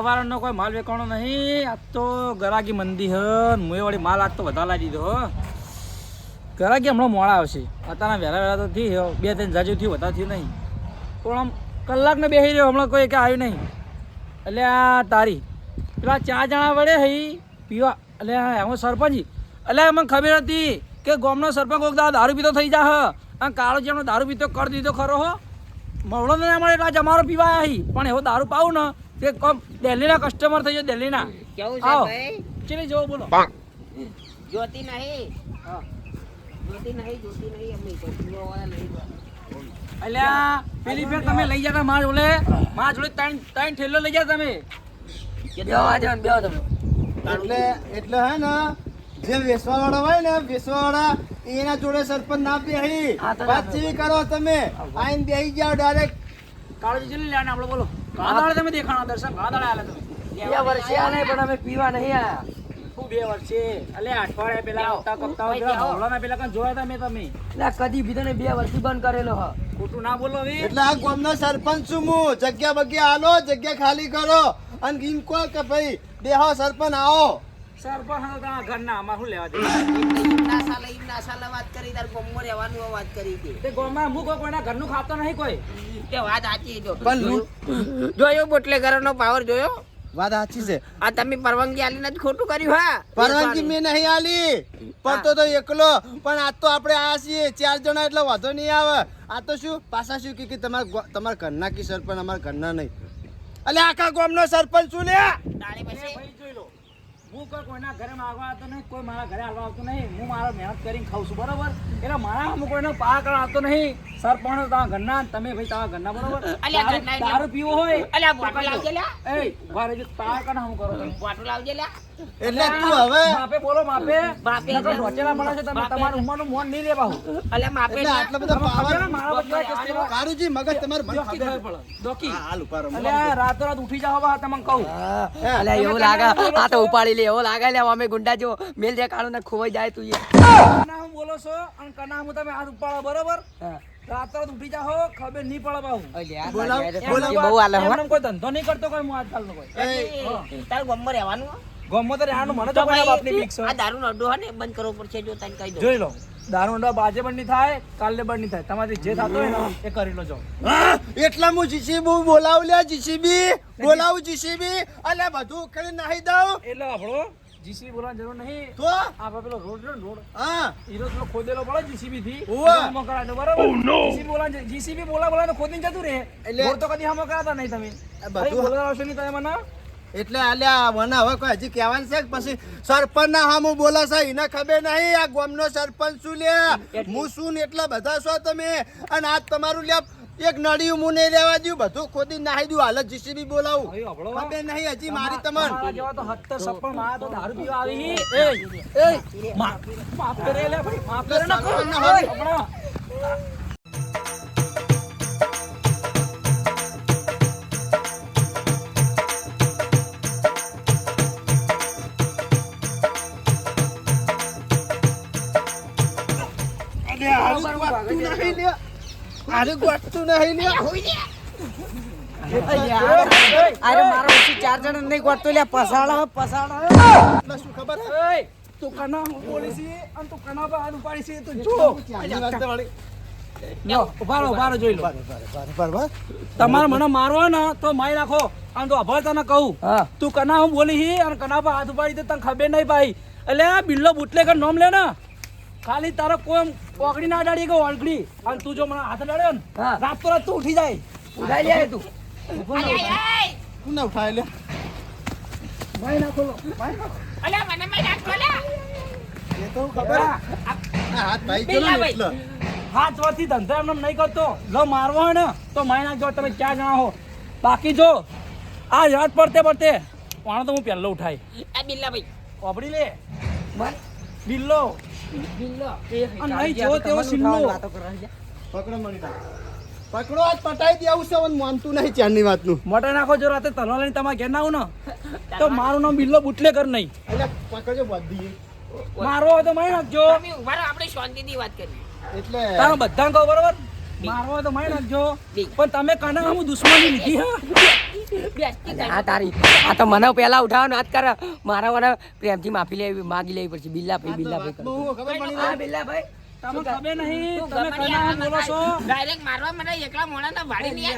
હવારનો કોઈ માલ વેચાણો નહીં. આજ તો ગરાગી મંદી હ. મુએ વળી માલ આજ તો વધારે લાવી દીધો હ. ગરાગી હમણાં મોડા આવશે. અત્યારના વહેલા વહેલા તો થઈ બે ત્રણ જાજુ થયું, વધારે થયું નહીં. પણ આમ કલાકને બેસી રહ્યો, હમણાં કોઈ કે આવ્યું નહીં. એટલે આ તારી. પેલા ચાર જણા વડે હઈ, પીવા. એટલે એમાં સરપંચ. એટલે મને ખબર હતી કે ગામનો સરપંચ કોઈક દારૂ પીતો થઈ જા હ કાળો જેમનો દારૂ પીતો, કરી દીધો ખરો હો. મવડો ને મળે, એટલે જમારો પીવા હી. પણ એવો દારૂ પાવું ને. તે કમ દિલ્હીના કસ્ટમર થઈ જાય દિલ્હીના. કેવું છે ભાઈ? ચલે જો બોલો. જોતી નહીં. જોતી નહીં જોતી નહીં અમે જોવા વાળા નહીં. એટલે આ પેલી ફેર તમે લઈ જતા માર જોડે. મારા જોડે ત્રણ ત્રણ ઠેલો લઈ ગયા તમે. જાવ બેવા તમે. એટલે એટલે હે ને જે વેસવા વાળા હોય ને વેસવા વાળા એના જોડે સરપંચ ના બેહી. વાત કરો તમે. આઈને બેહી જાઓ ડાયરેક્ટ કાળજી લઈ લેવાના આપણે બોલો. ગાદાળે તમે દેખાણા દર્શન ગાદાળે આલે તમે. બે વર્ષે આ નહીં પણ અમે પીવા નહીં આયા. શું બે વર્ષે? અલે અઠવાડિયા પેલા. કપતા પેલા જાઓ. પેલા કાં જોયા તમે તમે? એટલે કદી પીધો ને બે વર્ષથી બંધ કરેલો હ. ખોટું ના બોલો હવે. એટલે આ ગામનો સરપંચ છું હું. જગ્યા બગ્યા આલો જગ્યા ખાલી કરો. અને કહો કે ભાઈ દેહો સરપંચ આવો. સરપંચ ઘરના શું લેવા દે ના સાલે ઈમ વાત કરી તાર ગમમાં રહેવાનું વાત કરી હતી. તે ગોમાં હું કોઈના ઘરનું ખાતો નહીં કોઈ. કે વાત સાચી જો. પણ લૂંટ જોયો બોટલેગરનો પાવર જોયો? વાત સાચી છે. આ તમે પરવાનગી આલીને જ ખોટું કર્યું હા? પરવાનગી મેં નહીં આલી. પડતો તો એકલો. પણ આજ તો આપણે આ છીએ ચાર જણા એટલે વાંધો નહીં આવે. આ તો શું? પાછા શું કે કે તમારા તમારા ઘરના કી સરપંચ અમારા ઘરના નહીં. એટલે આખા ગામનો સરપંચ શું લે એ પછી જોઈ લો. હું કોઈ કોઈના ઘરે માગવા આવતો નહીં કોઈ મારા ઘરે હાલવા આવતો નહીં. હું મારો મહેનત કરીને ખાઉં છું બરોબર? એટલે મારા હું કોઈનો પા કરવા આવતો નહીં. સરપંચ તમારા ઘરના તમે ભાઈ તમારા ઘરના બરોબર? દારૂ- પીવો હોય પાક. એ રહેજો તાર હું કરો તમે લાવજે લ્યા એટલે તું હવે માપે બોલો માપે માપે નકર ઢોચેલા મળે છે તમે તમારું ઉંમરનું મોન નહીં લે બાહુ એટલે માપે એટલે ના. આટલા બધા પાવર મારા બધા? કારુજી મગજ તમારું મને ખબર પડે. ડોકી. હાલ ઉપર એટલે અલ્યા, રાતોરાત ઉઠી જાવ બા તમને કહું એટલે એવું લાગે આ તો ઉપાડી લે એવો લાગે લે અમે ગુંડા જો મેલ જે કાળો ને ખોવાઈ જાય તું એ કના હું બોલો છો અને કના હું તમે હાથ ઉપાડો બરોબર રાતોરાત ઉઠી જાઓ ખબર નહીં પડે બાહુ બોલાવ, બોલાવ. કોઈ- બહુ આલે હો. કોઈ ધંધો નહીં કરતો કોઈ હું આજકાલનો કોઈ એ, તારું ગમમાં રહેવાનું? ગમો તો રહેવાનું મને તો કોઈ બાપની બીક છે. આ દારૂનો અડ્ડો હે ને બંધ કરવો પડશે જો તને કહી દઉં. જોઈ લો દારૂ ઊંડા બાજે પણ નહીં થાય કાલે પણ નહીં થાય. તમારી જે થતો હોય ને એ કરી લો જો એટલા હું જીસીબી બોલાવ લે જીસીબી બોલાવું જીસીબી અલે બધું ઉખડી નાખી દઉં? એટલે આપણો જીસીબી બોલવાની જરૂર નહીં. તો? આપણે પેલો રોડ ને રોડ. હા. હીરો પેલો ખોદેલો પડે જીસીબી થી. હમો કરાવજો, બરાબર. જીસીબી બોલા જીસીબી બોલા બોલા ખોદીને જતું રહે. એટલે- રોડ તો કદી હમો કરાતા નહીં તમે. બધું બોલાવશો નહીં તમે મને? એટલે આલ્યા મને હવે કોઈ હજી કહેવાનું છે પછી સરપંચ ના હામું બોલે છે એને ખબર નહીં આ ગામનો સરપંચ શું લે? હું શું ને એટલા બધા છો તમે? અને આજ તમારું લે એક નળિયું હું નહીં રહેવા દઉં બધું ખોદી નાહી દઉં હાલ જીસીબી બોલાવું. ખબર નહીં હજી મારી તમન. તો હત્તર સપ્પણ મારા તો દારૂ પીવા આવી એ એ. માફ કરે લે ભાઈ માફ કરે ના. હમણાં. ગોઠતું નહીં લે હારું ગોઠતું નહીં લે અરે મારો ઓછી ચાર જણ નહીં ગોઠતો લે પસાડા પસાડા શું ખબર હે? તું કના બોલી છે અને તું કના પર ઉપાડી છે તું જો. ચાની વાત તો વળી. લો ઉભારો ઉભારો જોઈ લો. બરાબર, બરાબર, બરાબર. તમારે મને મારવા ને તો મારી નાખો. આમ તો અભર તને કહું. તું કના હું બોલી અને કના પર હાથ ઉપાડી તો તને ખબર નહીં ભાઈ. એટલે આ બિલ્લો બુટલેકર નોમ લે ને. ખાલી તારો કોઈ ઓગળી ના અડાડી કે ઓળગડી અને તું જો મને હાથ અડાડ્યો ને રાત તો રાત તું ઉઠી જાય. ઉઠાઈ લે તું. તું ના ઉઠાય લે. ભાઈ ના ખોલો. ભાઈ નાખો એ તો ખબર. હાથ ભાઈ જો ને એટલે. હાથ વર્ષથી ધંધો એમને નહીં કરતો. લો મારવો હોય ને તો મારી નાખજો તમે ક્યાં જણા હો. બાકી જો આ રાત પડતે પડતે. પાણો તો હું પહેલો ઉઠાય? આ બિલ્લા ભાઈ ઓબડી લે. બોલ બિલ્લો. બિલ્લો. અને નહીં જો તેવો સિલ્લો પકડો મણી પકડો આજ પટાઈ દેવું છે મને માનતું નહીં ચારની વાતનું. મોટા નાખો જો રાતે તલવા લઈને તમારે ઘેર ના આવું ને. તો મારું નામ બિલ્લો બુટલેકર નહીં. એટલે પકડજો બધી. મારો હોય તો મારી નાખજો. આપણે શાંતિની વાત કરીએ. એટલે તમે બધા કહો બરોબર? મારો હોય તો મારી નાખજો. પણ તમે કાના હું દુશ્મની લીધી હા? આ તારી આ તો મને પેલા ઉઠાવવાનો હાથ કર. મારા મને પ્રેમથી માફી લેવી માગી લેવી પડશે. બિલ્લા ભાઈ બિલ્લા ભાઈ બહુ ખબર પડી હા બિલ્લા ભાઈ તમને ખબર નહીં તમે કના બોલો છો ડાયરેક્ટ મારવા મને એકલા મોણા ના ભાડી નહીં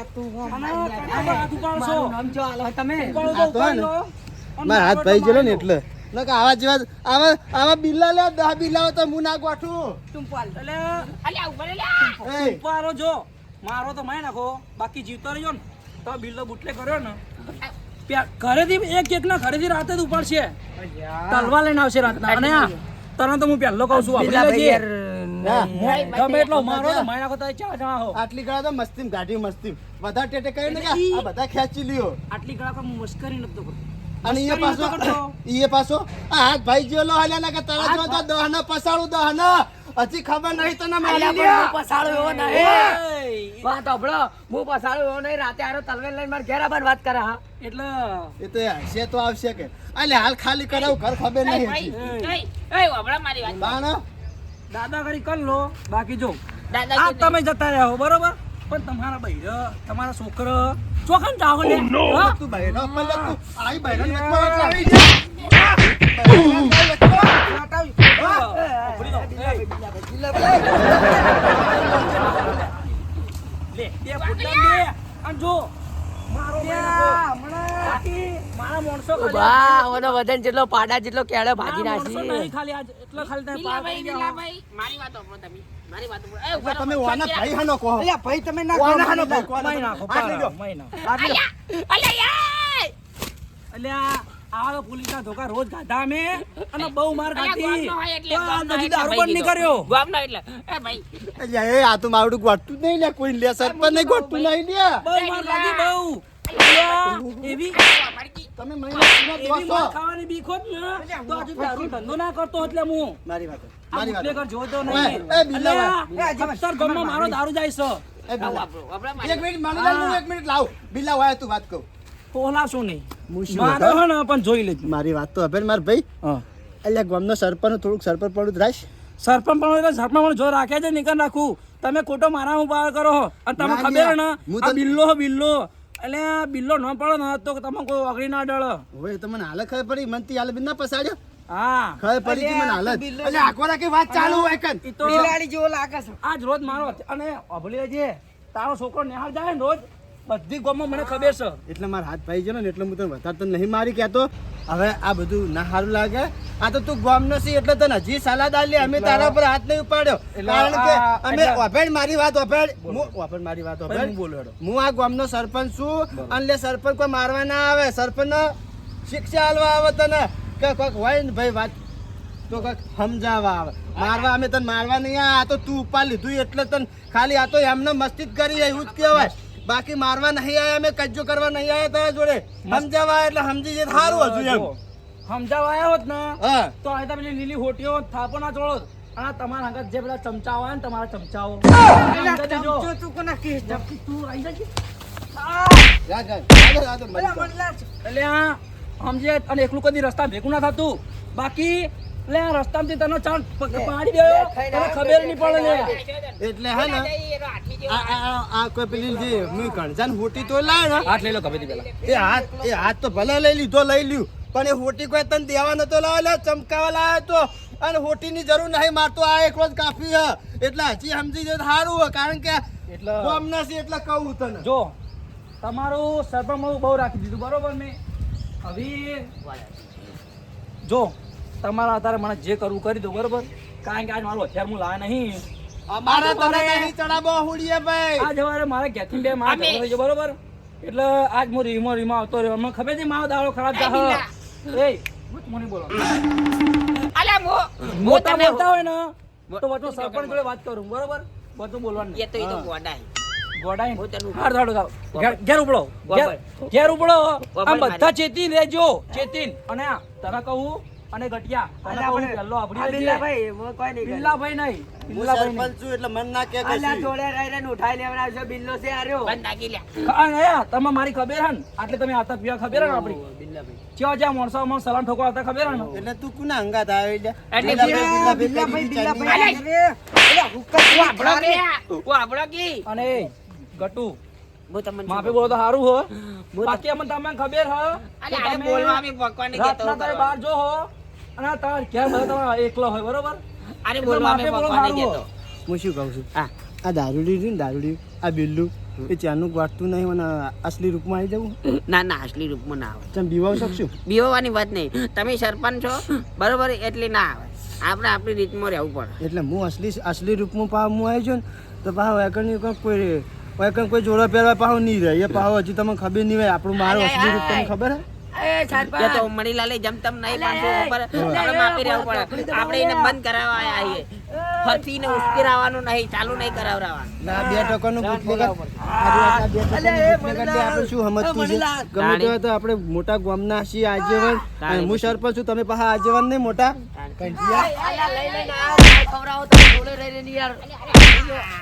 અને હાથ ઉપાડશો. મારું નામ જો આલો. તમે ઉપાડો હે ઉપાડી. મારા હાથ ભાઈ ગયેલો ને એટલે. નકર આવા જેવા આવા આવા બિલ્લા લે દહ બિલ્લા તો હું ના ગોઠું. એટલે અલ્યા. ઉપર લ્યા. એ. જો. મારો તો મારી નાખો. બાકી જીવતો રહ્યો ને. તો બિલ્લો બુટલે કર્યો ને. ઘરેથી એક એક ના ઘરેથી રાતે જ ઉપાડશે. તલવા લઈને આવશે રાતના. અને આ તને તો હું પહેલો કહું છું આપણે ભાઈ યાર હા. નહીં. ગમે એટલો મારો તો મારી નાખો તો જણા હો. આટલી ગળા તો મસ્તી ગાડી મસ્તી બધા ટેટે કહે ને આ બધા ખેંચી લ્યો. આટલી કલાક હું મસ્કરી કરતો. અને પાછો નતો પાછો આ હાથ ભાઈ જેલો હાલ્યા ના કે તારા જો તો પસાડું દહન. હજી ખબર નહીં તને મારી અલ્યા પણ લ્યો. હું પસાડો એવો નહીં. એય! વાત સાંભળો હું પસાળો એવો નહીં. રાતે આરો તલવેલ લઈને માર ઘેર આવવાની વાત કરે હા. એટલે? એ તો હશે તો આવશે કે. અલે હાલ ખાલી કરાવ ઘર ખબર નહીં ભાઈ હજી. એ વાબડા મારી વાત બાણો? દાદા કરી લો. બાકી જો. દાદા આ તમે જતા રહ્યા બરોબર? પણ તમારા બૈર તમારા છોકરો ચોખન ચાહો લે. હા? તું પણ લે તું આઈ ને એકવાર આવી જા. વજન જેટલો પાડા જેટલો કેળો ભાજી નાખી નહીં ખાલી આજ. એટલો ખાલી મારી વાત. તમે મારી વાત એ તમે વાના ભાઈ હાનો કહો. ભાઈ તમે વાના હાનો ભાઈ નાખો, હાથ લઈ લો. મારી અલ્યા. અલ્યા. આવા પોલીસના ધોકા રોજ ખાધા અમે અને બહુ માર ખાધી. નથી દારૂ પણ કર્યો ગામનો એટલે. એ ભાઈ. એ આ તો મારું ગોઠતું જ નહીં લે કોઈ લે સરપંચ નહીં ગોઠતું નહીં લે બહુ માર ખાધી બહુ. એવી તમે મહિના એવી માર ખાવાની બીક હોત ને તો આજે દારૂ ધંધો ના કરતો એટલે હું. મારી વાત મારી વાત જોતો નહીં. એ બિલ્લા અલ્યા, સત્તર મારો દારૂ જાય છે. એક મિનિટ માની લે એક મિનિટ લાવ. બિલ્લા હોય તું વાત કહું ઓલા નહીં? મારો? હે ને પણ જોઈ લેજો. મારી વાત તો હવે માર ભાઈ એટલે ગામનો સરપંચ થોડુંક સરપંચ પડું રાખ. સરપંચ પણ એટલે સરપંચ પણ જો રાખે છે નિકન રાખું. તમે ખોટો મારા ઉપર કરો અને તમને ના, ખબર ને. આ બિલ્લો બિલ્લો. એટલે બિલ્લો ન પડે ને તો તમે કોઈ ઓગળી ના ડળ. હવે તમને હાલ ખબર પડી. મનથી હાલ બિન ના પસાડ્યો. હા. ખબર પડી કે મને હાલત. એટલે આખો કે વાત ચાલુ હોય કન. ઈ તો જેવો લાગે છે. આજ રોજ મારો અને અભલી જે તારો છોકરો નિહાળ જાય ને રોજ બધી ગોમાં મને ખબર છે. એટલે મારા હાથ ભાઈ છે ને એટલે હું તને વધારે નહીં મારી કહેતો. હવે આ બધું ના સારું લાગે. આ તો તું ગોમ છે એટલે તને હજી સલાહ આલી. અમે તારા પર હાથ નહીં ઉપાડ્યો. કારણ કે અમે ઓફેડ મારી વાત ઓફેડ હું ઓભેડ મારી વાત ઓફેડ બોલું હું આ ગામનો સરપંચ છું. અને સરપંચ કોઈ મારવા ના આવે. સરપંચ શિક્ષા હાલવા આવે તને. કે કોઈક હોય ને ભાઈ વાત તો કોઈક સમજાવવા આવે. મારવા અમે તને મારવા નહીં. આ તો તું ઉપાડ લીધું એટલે તને ખાલી આ તો એમને મસ્તી જ કરી એવું જ કહેવાય. બાકી મારવા નહીં આયા અમે કજ્જો કરવા નહીં આયા તારા જોડે. સમજાવા એટલે સમજી જે સારું હતું એમ. સમજાવા આવ્યો હોત ને તો આ તો પેલી લીલી હોટીઓ થાપો ના ચોળો અને તમારા આગળ જે બધા ચમચા આવે ને તમારા ચમચાઓ. દેજો. તું આઈ જજે. જા, જા. જા, જા, જા, મળી જા. એટલે સમજે અને એકલું કદી રસ્તા ભેગું ના થતું. બાકી એટલે આ રસ્તામાંથી તને ચાંદ પાડી દેયો તને ખબર નહીં પડે લે. એટલે હે ને આ કોઈ પેલી જે મેં ગણજાન હોટી તો લાય ને હાથ લઈ લો ગમે પેલા એ હાથ એ હાથ તો ભલે લઈ લીધો લઈ લ્યું પણ એ હોટી કોઈ તને દેવા નતો લાવ્યો ચમકાવા લાવ્યો તો અને હોટીની જરૂર નહીં મારતો આ એક રોજ કાફી હે એટલે હજી સમજી જાય તો સારું હે કારણ કે એટલે ગામના છે એટલે કહું તને જો તમારું સરપંચ બહુ રાખી દીધું બરોબર મેં હવે જો તમારા આધારે મને જે કરવું કરી દો બરોબર? કારણ કે આજ મારું હથિયાર હું લાવ્યા નહીં. અમારા તને નહીં ચડાવો હુડીએ ભાઈ. આજ સવારે મારે ઘેરથી બે માર ઝઘડો થઈ બરોબર? એટલે આજ હું રીમો રીમો આવતો રહ્યો. મને ખબર છે મારો દાડો ખરાબ થા એ મને બોલો. અલ્યા મો મો તમે તને બોલતા હોય ને તો વચ્ચે સરપંચ જોડે વાત કરું બરોબર? બધું બોલવાનું. એ તો એ તો ગોડા ગોડાઈ. હાર ઘેર ઘેર ઉપડો. ઘેર- ઘેર ઉપડો. આમ બધા ચેતી ચેતીન રહેજો. ચેતીન. અને આ તને કહું અને ગટિયા. તને કહું પહેલો આપડી બિલ્લાભાઈ હું કોઈ નહીં બિલ્લાભાઈ નહીં બિલ્લાભાઈ નહીં. છું એટલે મન ના કે અલ્યા જોડે રહી ઉઠાઈ લેવાના આવશે બિલ્લો છે આર્યો. બંધ નાખી લ્યા અને તમે મારી ખબર હે એટલે તમે આતા પીવા ખબર હે આપડી બિલ્લાભાઈ. માણસો સલામ ખબર હે ને? એટલે તું કુના એટલે કે? કે? અને ગટુ. માફી બોલો તો સારું હો. બોલ. બાકી અમને તમને ખબર હ બોલવા બહાર જો હો. અને તમારે ઘેર બધા તમારા એકલો હોય બરોબર? અરે એટલે બોલવા બી બોલો પકવાની સારું હું શું કહું છું? હા આ દારૂ લીધું ને દારૂડી આ બિલ્લું એ ચાનું વાટતું નહીં મને અસલી રૂપમાં આવી જવું? ના ના અસલી રૂપમાં ના આવે. તમે બીવાવ શકશું? બીવવાની વાત નહીં. તમે સરપંચ છો બરોબર? એટલે ના આવે. આપણે આપણી રીતમાં રહેવું પડે. એટલે હું અસલી અસલી રૂપમાં પાવ હું આવી છું ને તો પાછો વેકણની કોઈ કોઈ જોડા પહેરવા પાછો નહીં રહે. એ પાછો હજી તમને ખબર નહીં હોય આપણું મારું અસલી રૂપ તમને ખબર હે? એ તો મણીલાલે જમતમ નહીં ઉપર આપણે માપી રહેવું પડે. આપણે એને બંધ કરાવવા આયા છીએ. ફરતીને ઉશ્કેરાવાનું નહીં ચાલુ નહીં કરાવરાવાનું. ના બે ટકાનું આપણે શું સમજતું છે ગમે તે તો આપણે મોટા ગામના છીએ આજીવન હું સરપંચ છું તમે પાછા આજીવન નહીં મોટા.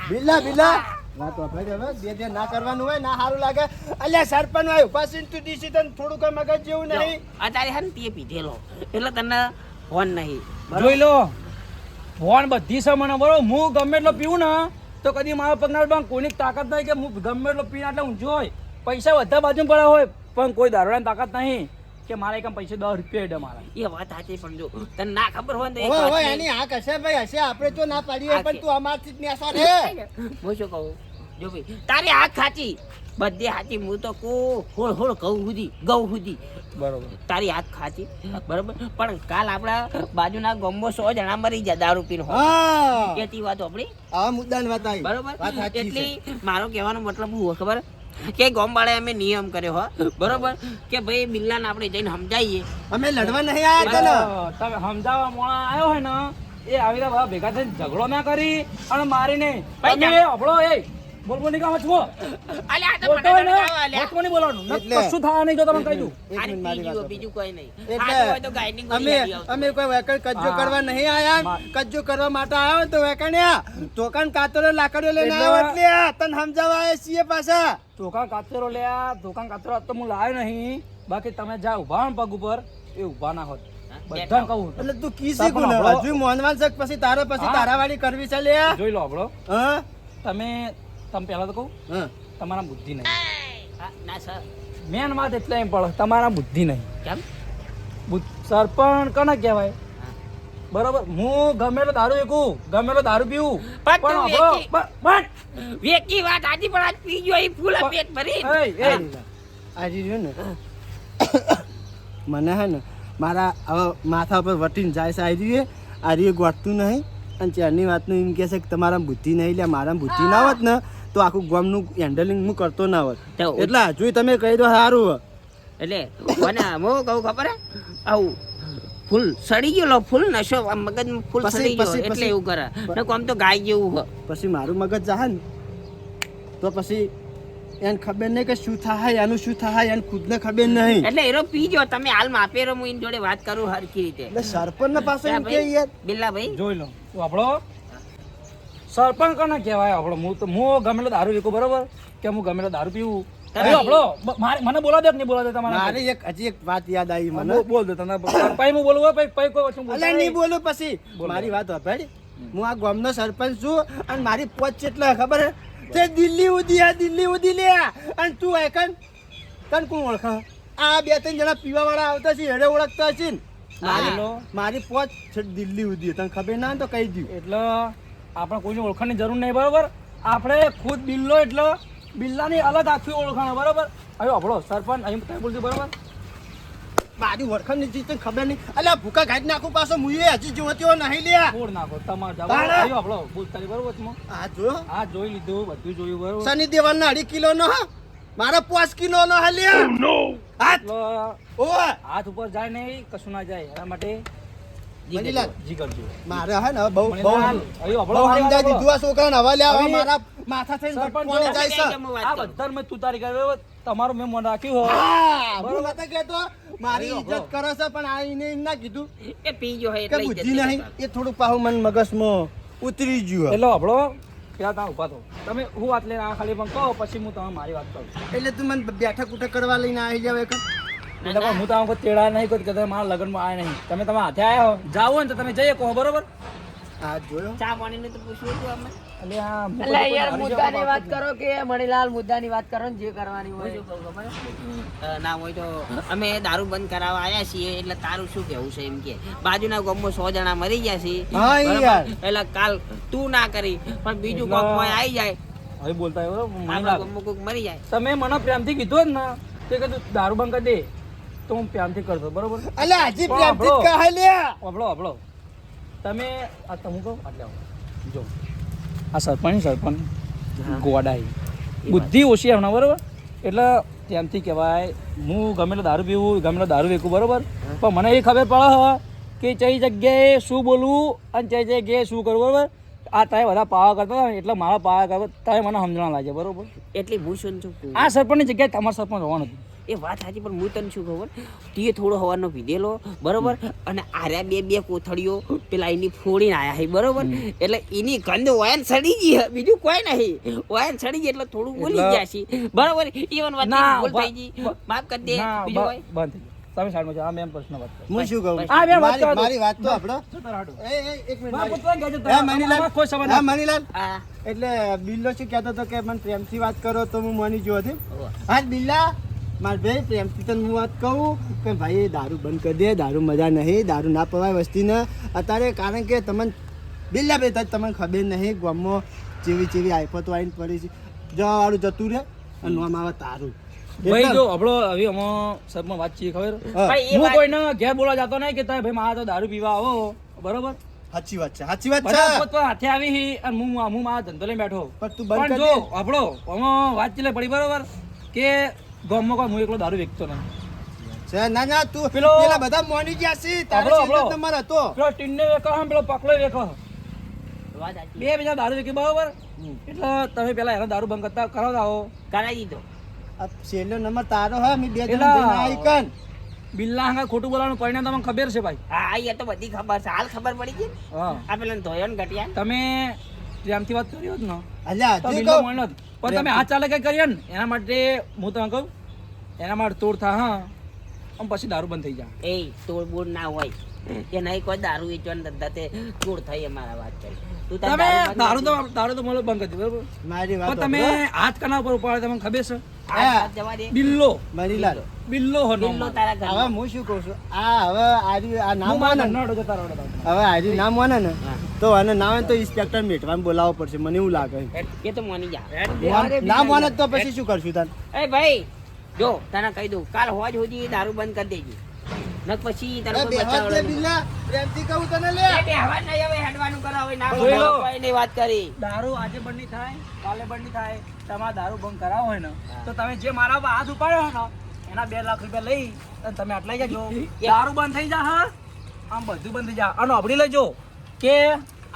બિલ્લા બિલ્લા. વાત હવે બે ના કરવાનું હોય ના સારું લાગે. અલ્યા સરપંચ હોય ઉપાસીન તું દીસી તને થોડું કઈ મગજ જેવું નહીં. અત્યારે હે ને તે પીધેલો. એટલે તને ફોન નહીં. જોઈ લો ફોન બધી છે બરોબર? હું ગમે એટલો પીવું ને તો કદી મારા પગના કોઈની તાકાત નહીં કે હું ગમે એટલો પીને એટલે ઊંચો હોય. પૈસા બધા બાજુ પડ્યા હોય પણ કોઈ દારૂની તાકાત નહીં કે મારે એકમ પૈસા દસ રૂપિયા એડે મારા. એ વાત સાચી પણ જો તને ના ખબર હોય ને તો એની હા કશે ભાઈ હશે આપણે તો ના પાડીએ પણ તું અમારથી જ નેસો રે. હું શું કહું? જો ભાઈ તારી હાથ ખાચી બધી હાચી હું તો કહું હોળ હોળ ઘઉં સુધી ઘઉં સુધી. બરોબર. તારી હાથ ખાચી બરોબર? પણ કાલ આપણા બાજુના ગોમ્બો સો જણા મરી જાય દારૂ પીને હો. વાત આપણી? આ મુદ્દાની વાત આવી. બરોબર? એટલે મારો કહેવાનો મતલબ હું ખબર? કે ગોમવાળાએ અમે નિયમ કર્યો હો. બરોબર? કે ભાઈ બિલ્લાને આપણે જઈને સમજાવીએ અમે લડવા નહીં આવ્યા તમે સમજાવવા મોણા આવ્યો હોય ને એ આવી રહ્યા બધા ભેગા થઈને ઝઘડો ના કરી અને મારીને ભાઈ આપણો એ. બોલ બોલ નહીં કામ છો અલ્યા આ તો મને હોય ને અલ્યા. મોટું નહીં બોલવાનું. એટલે- કશું થવા નહીં જો તમને કહી દઉં. એક મિનિટ મારી વાત બીજું કોઈ નહીં. એટલે તો ગાયની અમે અમે કોઈ વેકણ કજ્જો કરવા નહીં આયા કજ્જો કરવા માટે આવ્યો તો વેકણ્યા. તોકાન કાતરો લાકડીઓ લઈને આવ્યો એટલે તને સમજાવવા આવ્યા છીએ પાછા. ધોકા કાતરો તો હું લાવ્યો નહીં. બાકી તમે જા ઊભા પગ ઉપર એ ઊભા ના હોત. બધા કહું. એટલે તું કી શીખું આપણો- હજુ મોહનવાલ છે પછી તારે પછી હા. તારાવાડી કરવી છે લે જોઈ લો હા? તમે તમે પહેલા તો કહું હા. તમારા બુદ્ધિ નહીં. ના સર. મેન વાત એટલે એમ પડે તમારા બુદ્ધિ નહીં. કેમ? સરપણ કોને કહેવાય? બરોબર હું ગમેલો દારૂ એકું ગમેલો દારૂ પીવું. પણ પણ વેકી વાત આજી પણ આજ પી ગયો એ ફૂલ પેટ ભરી. એ આજી જો ને. મને હે ને મારા હવે માથા પર વટીને જાય છે આવી આજી આ રીએ ગોઠતું નહીં. અને ચારની વાતનું એમ કહે છે કે તમારા બુદ્ધિ નહીં લે મારા બુદ્ધિ ના હોત ને તો આખું ગામનું હેન્ડલિંગ હું કરતો ના હોત એટલે હજુ તમે કહી દો સારું એટલે મને હું કહું ખબર હે? આવું ફૂલ સડી ગયેલો ફૂલ નશો મગજ ફૂલ સડી ગયો એટલે એવું કરે. ને કોમ તો ગાય જેવું હોય. પછી મારું મગજ જાહે ને તો પછી એને ખબર નહીં કે શું થાય એનું શું થાય એને ખુદને ખબર નહીં. એટલે એરો પી ગયો તમે હાલ માપેરો હું એની જોડે વાત કરું હરખી રીતે. એટલે સરપંચ પાસે એમ કે ભાઈ? યાર બિલ્લા ભાઈ જોઈ લો. આપણો સરપંચ કોને કહેવાય આપણો? હું તો હું ગમેલો દારૂ વેકું બરોબર? કે હું ગમેલો દારૂ પીવું? આપણો મને બોલા દે કે નહીં બોલા દે તમારે મારે એક હજી એક વાત યાદ આવી મને. બોલ- બોલ દે તને. પછી હું બોલું હોય પછી પછી કોઈ વચ્ચે બોલતા નહીં. બોલું પછી. બોલ. મારી વાત સાંભળ હું આ ગામનો સરપંચ છું અને મારી પોચ કેટલા ખબર તે દિલ્હી આ દિલ્હી ઉધી લે અને તું એકન તને કોણ ઓળખા? આ બે ત્રણ જણા પીવા વાળા આવતા છે એડે ઓળખતા છે ને. મારી મારી પોચ છે દિલ્હી ઉધી. તને ખબર ના તો કહી દઉં એટલે આપણે કોઈની ઓળખાણની જરૂર નહીં બરાબર? આપણે ખુદ બિલ્લો એટલે બિલ્લાની અલગ આખી ઓળખાણ બરાબર? હવે આપણો સરપંચ અહીં કઈ બોલતી બરાબર? મારી ઓળખાણ નથી તને ખબર નહીં. અલ્યા ભૂકા ઘાટ નાખું પાછો મુઈએ હજી જોવો તેવો નહીં લે ફોડ નાખો તમારે જાવ આવ્યો આપણો બોલતા નહીં બરોબર? વચમાં? આ જોયો આ જોઈ લીધું બધું જોયું બરાબર? સની દેવાલ ના અઢી કિલો નો હા? મારા પાંચ કિલો નો હાલ્યા હાથ. એટલે હાથ ઉપર જાય નહીં કશું ના જાય એના માટે મારે હે ને બહુ બહુ બહુ આપણો દીધું આ છોકરાને. હવે લે હવે હવે મારા માથા થઈને કોણે જાય છે. આ બધા મેં તું તારી કરી તમારું મેં મન રાખ્યું હું નતો મારી ઇજ્જત કરો છે પણ આ એને એમ ના કીધું. એ પી ગયો હે એટલે બુદ્ધિ નહીં. નહીં એ થોડુંક પાહુ મન મગજમાં ઉતરી ગયું એટલે આપણો પેલા તમે ઊભા થો. તમે હું વાત લઈને આ ખાલી પણ કહો પછી હું તમે મારી વાત કરું. એટલે તું મને બેઠક ઉઠક કરવા લઈને આવી જાવ એક. એટલે પણ હું તો કોઈ તેડા નહીં કોઈ કદાચ મારા લગ્નમાં આવ્યા નહીં. તમે તમે હાથે આવ્યા હો. જાઓ ને તો તમે જઈએ કહો બરોબર? હા જોયો. ચા પાણીનું તો પૂછ્યું હતું અમે. એટલે આ એટલે યાર મુદ્દાની વાત કરો કે મણીલાલ મુદ્દાની વાત કરો ને જે કરવાની હોય. શું કહું ખબર છે? અ, ના હોય તો અમે દારૂ બંધ કરાવવા આવ્યા છીએ એટલે તારું શું કેવું છે એમ કે? બાજુના ગામમાં સો જણા મરી ગયા છે હા, એટલે કાલ તું ના કરી પણ બીજું કોક કોઈ આવી જાય. હવે બોલતા કોક મરી જાય. તમે મને પ્રેમથી કીધું જ ને તે કીધું દારૂ બંધ કરી દે. તો હું પ્યાનથી કરતો બરોબર? અલે હજી આપણો- કહે લ્યા અભળો અભળો તમે આ તમે કહો આટલે જો. આ સરપંચ સરપંચ ગોડાઈ બુદ્ધિ ઓછી હમણાં બરોબર? એટલે ત્યાંથી કહેવાય હું ગમે તો દારૂ પીવું ગમે તો દારૂ વેકું બરોબર? પણ મને એ ખબર પડે હવે કે ચઈ જગ્યાએ શું બોલવું અને ચઈ જગ્યાએ શું કરવું બરોબર? આ તારે બધા પાવા કરતા હતા એટલે મારા પાવા કરતા તારે મને સમજણ લાગે બરોબર? એટલી હું શું છું આ સરપંચની જગ્યાએ તમારા સરપંચ હોવાનું હતું. એ વાત સાચી પણ હું તને શું ખબર તે થોડો હવાનો પીધેલો બરોબર? અને આર્યા બે બે કોથળીઓ પેલા એની ફોડીને આવ્યા હે બરોબર? એટલે એની ગંધ વાયન સડી ગઈ બીજું કોઈ નહીં. વાયન સડી ગઈ એટલે થોડું બોલી ગયા છે. બરોબર? ઈવન વાત ભૂલ થઈ ગઈ. માફ કરી દે બીજું હોય બંધ તમે સાઈડમાં જાઓ આ મેમ પ્રશ્ન વાત હું શું કહું? આ બે વાત કરો. મારી વાત તો આપણો. એ એક મિનિટ મારી- કોઈ હા. એટલે બિલ્લો શું કહેતો હતો કે મને પ્રેમથી વાત કરો તો હું માની ગયો હતી. હા બિલ્લા માર ભાઈ પ્રેમથી તને હું વાત કહું કે ભાઈ દારૂ બંધ કરી દે દારૂ મજા નહીં દારૂ ના પવાય વસ્તીને. અત્યારે કારણ કે તમને બિલ્લા બેતા તમને ખબર નહીં ગામમાં જેવી જેવી આફતો આવીને પડી છે. જવાવાળું જતું રહે અને નામ આવે તારું. ભાઈ જો આપણો હવે અમો સરમાં વાત છીએ ખબર? હા, કોઈને ઘેર બોલા જતો નહીં કે તમે ભાઈ મારા તો દારૂ પીવા આવો. બરોબર? સાચી વાત છે સાચી વાત છે. હાથે આવી હી અને હું હું મારા ધંધો લઈને બેઠો. પણ તું બંધ જો આપણો અમો વાત ચીલે પડી બરોબર? કે ગામમાં કોઈ હું એકલો દારૂ વેચતો નહીં ના ના તું પેલો- પેલા બધા મોની ગયા છે. તારો આપણો, તમાર હતો. પેલો ટીનને વેકો હમ પેલો પકલો વેકો બે બીજા દારૂ વેકી બરોબર? એટલે તમે પેલા એનો દારૂ બંધ કરતા કરાવતા આવો. કરાવી દીધો. છેલ્લો નંબર તારો હે મી બે જણ પેલા- જઈને બિલ્લા હાંગા ખોટું બોલવાનું પરિણામ તમને ખબર છે ભાઈ. હા એ તો બધી ખબર છે. હાલ ખબર પડી ગઈ હા. આ પેલા ધોયો ને ઘટિયા તમે પ્રેમથી વાત કરી હોત ને. અલ્યા તો બિલ્લો મળ્યો જ. પણ તમે આ ચાલે કઈ કરીએ ને એના માટે હું તમને કહું એના માટે તોડ થા હા. આમ પછી દારૂ બંધ થઈ જાય. એ તોડ બોડ ના હોય. કે નહીં કોઈ દારૂ વેચવાના ધંધા તે તોડ થઈ અમારા વાત કરી તું તમે દારૂ તો દારૂ તો મને બંધ કરી દીધો, બરોબર? મારી વાત તમે. હાથ કના ઉપર ઉપાડે તમને ખબર છે? બિલ્લો. મરીલાલ બિલ્લો હો નામ બિલ્લો મારું. તારા હવે હું શું કહું છું? આ હવે આર્યું આ નામ માને. ને. હવે આર્યું નામ માને ને તો આને ના હોય ને તો ઇન્સ્પેક્ટર મેટવાને બોલાવવો પડશે. મને એવું લાગે. એ તો માની જા. નામ- નામ માને તો પછી શું કરશું તને? એ ભાઈ જો તને કહી દઉં. કાલ હોજ સુધી દારૂ બંધ કરી દેજે. નક પછી તારે કોઈ જ નહીં. બિલ્લા પ્રેમથી કહું તને લે. એ બેહવા જ હવે હેડવાનું કરો હવે ના લો. કોઈ વાત કરી. દારૂ આજે બંધ નહીં થાય કાલે બંધ થાય. તમારે દારૂ બંધ કરાવો હોય ને તો તમે જે મારા પર હાથ ઉપાડ્યો હોય ને એના બે લાખ રૂપિયા લઈ અને તમે આટલા જજો દારૂ બંધ થઈ જા હા? આમ બધું બંધ થઈ જા. અને અબડી લેજો કે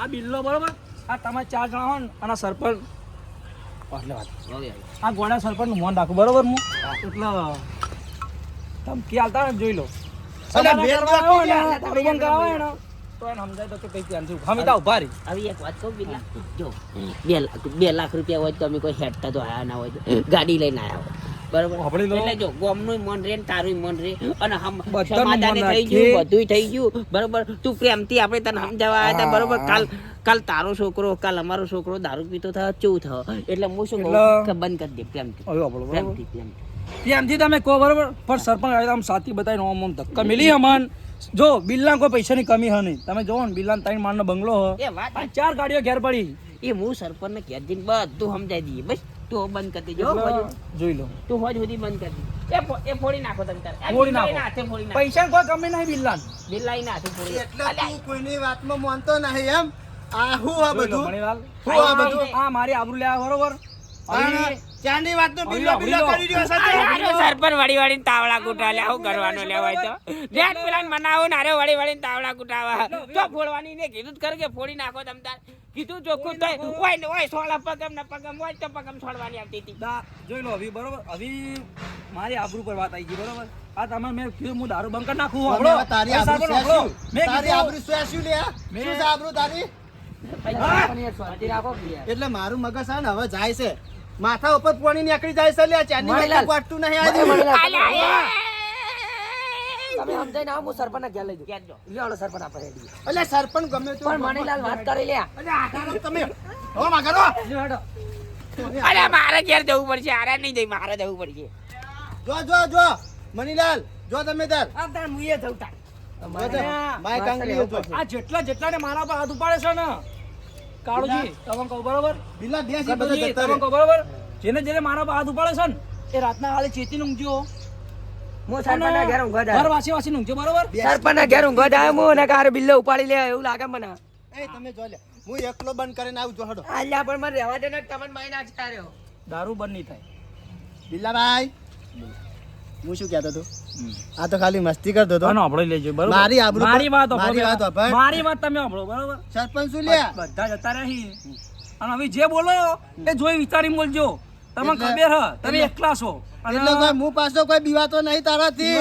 આ બિલ્લો બરોબર? આ તમે ચાર જણા હો ને અને સરપંચ. એટલે વાત આ ગોડા સરપંચનું મોન રાખું બરોબર? હું એટલે તમે ક્યાં ને જોઈ લો. અલે સમાધાન બેન કરવા જો આવ્યો ને, યાર, દારૂ બંધ કરાવો હોય ને તો એને સમજાય તો કે કઈ ત્યાંથી હમીતા ઊભા રહી. હવે એક વાત કહું બિલ્લા જો બે લાખ બે લાખ રૂપિયા હોય તો અમે કોઈ હેડતા તો આયા ના હોય. ગાડી લઈને આયા હોય. બરોબર? એટલે જો ગોમનું મન રે ને તારું મન રે. અને હમ સમાધાને થઈ ગયું બધું બધુંય થઈ ગયું. બરોબર? તું પ્રેમથી આપણે તને સમજાવવા આવ્યા હતા બરોબર? કાલ કાલ તારો છોકરો કાલ અમારો છોકરો દારૂ પીતો થયો કેવું થયો. એટલે હું શું બંધ કરી દે પ્રેમથી. પ્રેમથી પ્રેમથી. ત્યાંથી તમે કહો બરોબર? પણ સરપંચ આમ સાથી બતાવીને આમ આમ ધક્કા મિલી અમન જો બિલના કોઈ પૈસાની કમી હ નહીં. તમે જોવો ને બિલના ત્રણ માળનો બંગલો હ. એ વાત અને ચાર ગાડીઓ ઘેર પડી. એ હું સરપંચને ઘેર જઈને બધું સમજાવી દઈએ. બસ તું બંધ કરી દેજો જોઈ લો. તું હોજ સુધી બંધ કરી દે. એ ફોડી નાખો તમે તારે. ફોડી નાખો. પૈસા કોઈ કમી નહીં બિલ્લા બિલ્લાઈને હાથે ફોડી એટલે. તું કોઈની વાતમાં માનતો નહીં એમ. આ હું આ બધું. હું આ બધું. આ મારી આબરૂ લેવા બરોબર? આ વાત વાતનો બિલ્લો બિલ્લો કરી રહ્યો છે સરપંચ વળી વળીને તાવડા કૂટા આવું કરવાનો લેવાય તો જેટ પેલા મનાવો નારે વળી વળીને તાવડા કૂટાવા તો ફોડવાની ને કીધું કર કે ફોડી નાખો તમ તાર કીધું ચોખ્ખું તો ઓય ને ઓય સોળા પગમ ને પગમ હોય તો પગમ છોડવાની આવતી હતી જોઈ લો હવે બરોબર હવે મારી આબરૂ પર વાત આવી ગઈ બરોબર આ તમે મેં કીધું હું દારૂ બંકર નાખું હવે હમણો. તારી આબરૂ શું? તારી આબરૂ શું લે શું આબરૂ તારી. એટલે મારું મગજ છે ને હવે જાય છે માથા ઉપર પાણી નીકળી જાય છે લ્યા ચાની મણીલાલ. પાટતું નહીં આજે તમે- એ! ના હું સરપંચ ગયા લઈ ઘેર જો. દઉં લ્યો સરપંચ આપે રેડી એટલે સરપંચ ગમે તો પણ મણીલાલ વાત કરી લ્યા અલે આકારો તમે. હો માગરો. હેડો. અરે મારે ઘેર જવું પડશે આરે નહીં જઈ મારે જવું પડશે. જો જો જો. મણીલાલ જો તમે તાર આ તાર મુઈએ જવું તાર. માય કાંગલી આ જેટલા જેટલા ને મારા પર હાથ ઉપાડે છે ને કાળુજી કહું બરોબર. કહું બરોબર? જેને જેને મારા હાથ ઉપાડે છે ને એ રાતના હાલે ચેતી ઊંઘજો. હું સરપંચના ઘેર ઊંઘવા ઘર વાસી વાસી ઊંઘજો બરોબર? સરપંચના ઘેર ઊંઘવા જાય હું અને કારે બિલ્લો ઉપાડી લે એવું લાગે મને. એ તમે જો લે. હું એકલો બંધ કરીને આવું જો હડો. આલ્યા પણ મને રહેવા દે ને તમને મારી નાખતા રહ્યો દારૂ બંધ નહીં થાય. બિલ્લાભાઈ. હું શું કહેતો હતો? આ તો ખાલી મસ્તી કરતો હતો. આપણે લેજો બરોબર? મારી આબરૂ મારી વાત મારી વાત મારી વાત તમે આપણો બરોબર? સરપંચ શું લે બધા જતા રહી. અને હવે જે બોલો એ જોઈ વિચારી બોલજો. તમને ખબર હ તમે એકલા છો. એટલે કોઈ હું પાછો કોઈ બીવાતો નહીં તારાથી.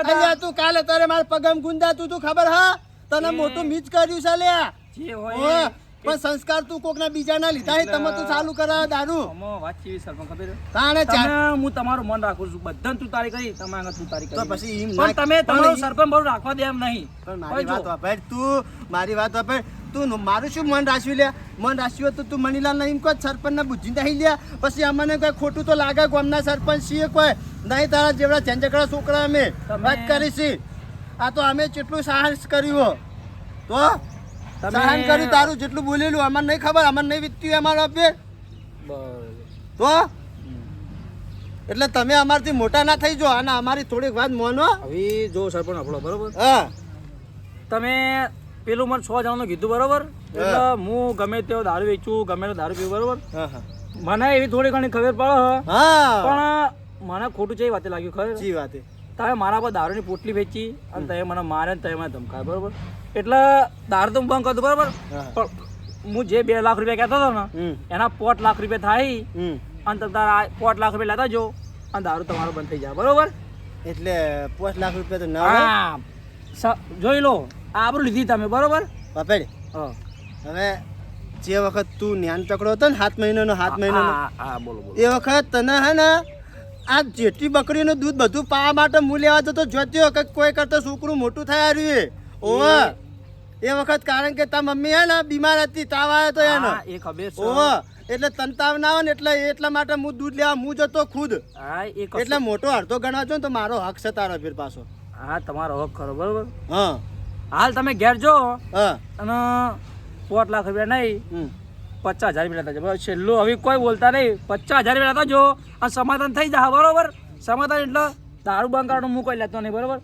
અલ્યા તું કાલે તારે મારા પગમ ગુંદાતું તું ખબર હા? તને મોટું મીચ કર્યું છે લ્યા. જે હોય પણ સંસ્કાર તું કોક ના બીજા ના લીધા તમે તું ચાલુ કરાવ દારૂ. વાત કેવી સરપંચ ખબર તાણે તમે હું તમારું મન રાખું છું બધા તું તારી કરી તમે આગળ તું તારી કરી પછી એમ પણ તમે તમારું સરપંચ બરું રાખવા દે એમ નહીં. પણ મારી વાત વાપર તું મારી વાત વાપર. તું મારું શું મન રાખ્યું લે? મન હોત તો તું મનીલાલ નહીં કહો સરપંચ ને બુદ્ધિ નહીં લે. પછી અમને કોઈ ખોટું તો લાગે ગામના સરપંચ છીએ કોઈ? નહીં તારા જેવડા ઝંઝકડા છોકરા અમે. વાત કરીશી. આ તો અમે કેટલું સાહસ કર્યું હો. તો સહન કર્યું તારું જેટલું બોલેલું અમને નહીં ખબર અમને નહીં વીત્યું અમારો અભ્ય તો? એટલે તમે અમારથી મોટા ના થઈ જાઓ અને અમારી થોડીક વાત માનો. હવે જો સરપંચ આપણો બરોબર. હા. તમે પેલું મને છ જણાનું કીધું બરોબર? એટલે હું. ગમે તેવો દારૂ વેચું ગમે તેવો દારૂ પીવું બરોબર? મને એવી થોડી ઘણી ખબર પડે હા. પણ મને ખોટું છે એ વાતે લાગ્યું ખબર? વાત? છે. તમે મારા પર દારૂની પોટલી વેચી અને તમે મને મારે ને તમે મને ધમકાય બરોબર? એટલે દારૂ તો હું બંધ કરતો બરોબર. પણ હું જે બે લાખ રૂપિયા કહેતો હતો ને એના પોટ લાખ રૂપિયા થાય હમ. અને તમે તારા પોટ લાખ રૂપિયા લેતા જો અને દારૂ તમારો બંધ થઈ જાય બરોબર? એટલે પાંચ લાખ રૂપિયા તો ના જોઈ લો આબરૂ લીધી તમે બરોબર? બાપેડ હવે જે વખત તું જ્ઞાન પકડો હતો ને સાત મહિનાનો સાત મહિનાનો એ વખત તને હે ને આ જેટલી બકરીનું દૂધ બધું પાવા માટે હું લેવા જતો જોત્યો કે કોઈ કરતા છોકરું મોટું થાય રહ્યું ઓવા. એ વખત કારણ કે તા મમ્મી હે ને બીમાર હતી તાવ આવ્યો તો એનો. એ ખબર છે. ઓવા. એટલે તન તાવ ના આવે ને એટલે એટલા માટે હું દૂધ લેવા હું જતો ખુદ. હા એ એટલે મોટો અડધો ગણાજો ને તો મારો હક છે તારો ફેર પાછો. હા તમારો હક ખરો બરોબર? હા. હાલ તમે ઘેર જો હા. અને પોટ લાખ રૂપિયા નહીં. પચાસ હજાર રૂપિયા હતા બરાબર છેલ્લું હવે કોઈ બોલતા નહીં. પચાસ હજાર રૂપિયા હતા જો. આ સમાધાન થઈ જાય. બરાબર? સમાધાન એટલે દારૂ બંધ કરવાનું હું કોઈ લેતો નહીં, બરોબર?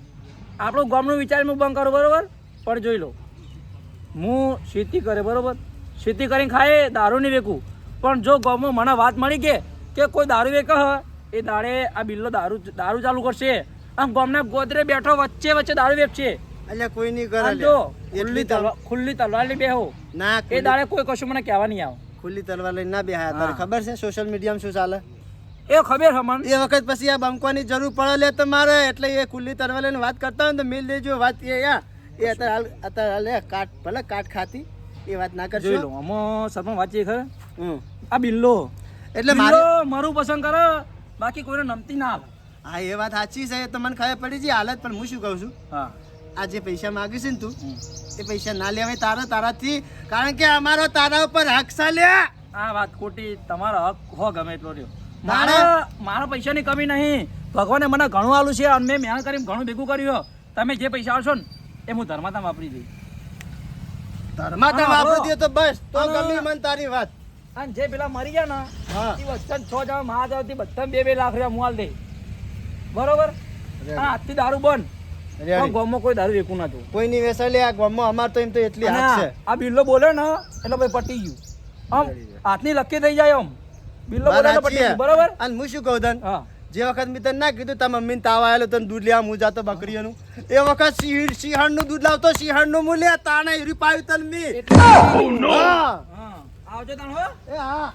આપણું ગામનું વિચાર હું બંધ કરું, બરોબર? પણ જોઈ લો. હું ખેતી કરે, બરોબર? ખેતી કરીને ખાય દારૂ નહીં વેકું. પણ જો ગામમાં મને વાત મળી કે કે કોઈ દારૂ વેકે એ દાડે આ બિલ્લો દારૂ દારૂ ચાલુ કરશે. આમ ગામના ગોદરે બેઠો વચ્ચે વચ્ચે દારૂ વેચશે એટલે કોઈ નહીં કરે. જો ખુલ્લી તો તલવાર ખુલ્લી તલવારની બેહો ના એ દાડે કોઈ કશું મને કહેવા નહીં આવે. ખુલ્લી તલવાર લઈને ના બેહાય તારે ખબર છે સોશિયલ મીડિયામાં શું ચાલે? એ ખબર છે મને. એ વખત પછી આ બંકવાની જરૂર પડે લે મારે એટલે એ ખુલ્લી તલવાર લઈને વાત કરતા હોય તો મેલ દેજો. વાત એ યા એ અત્યારે હાલ અત્યારે હાલ કાટ ભલે કાટ ખાતી. એ વાત ના જોઈ લો અમો સરપંચ વાંચીએ ખરે. આ બિલ્લો. એટલે મારો મારું પસંદ કરે બાકી કોઈને નમતી ના આવે. હા એ વાત સાચી છે. તો મને ખબર પડી છે. હાલત પણ હું શું કહું છું? હા. આ જે પૈસા માગીશ ને તું એ પૈસા ના લેવાય તારા તારાથી કારણ કે અમારો તારા ઉપર હક ચાલ્યા આ વાત ખોટી તમારો હક હો ગમે એટલો રહ્યો. મારા મારા પૈસાની કમી નહીં. ભગવાને મને ઘણું આલું છે અને મેં મહેનત કરીને ઘણું ભેગું કર્યું તમે જે પૈસા આવશો ને એ હું ધર્માતા વાપરી દઈ ધર્માતા વાપરી. દે તો બસ તો ગમી મને તારી વાત. અને જે પેલા મરી ગયા ને એ વચ્ચે છ જણા મહાદેવથી બધા બે બે લાખ રૂપિયા મુઆલ દે. બરોબર? આજથી દારૂ બંધ. ગામમાં કોઈ દારૂ વેકું નતું કોઈ નહીં લે આ ગામમાં? અમાર તો એમ તો એટલી હાથ છે. આ આ બિલ્લો બોલે ને એટલે ભાઈ પટી ગયું. આમ હાથની લકી થઈ જાય આમ. બિલ્લો બોલે એટલે પટી ગયું બરોબર? અને હું શું કહું તન? જે વખત મેં તને ના કીધું તારા મમ્મીને તાવ આવેલો તને દૂધ લેવા હું જાતો બકરીઓનું. એ વખત સિંહ સિંહણનું દૂધ લાવતો સિંહણનું મૂલ્ય તાને હીરી પાયું તને મી. હા. હા. આવજો તાણ હો. એ હા.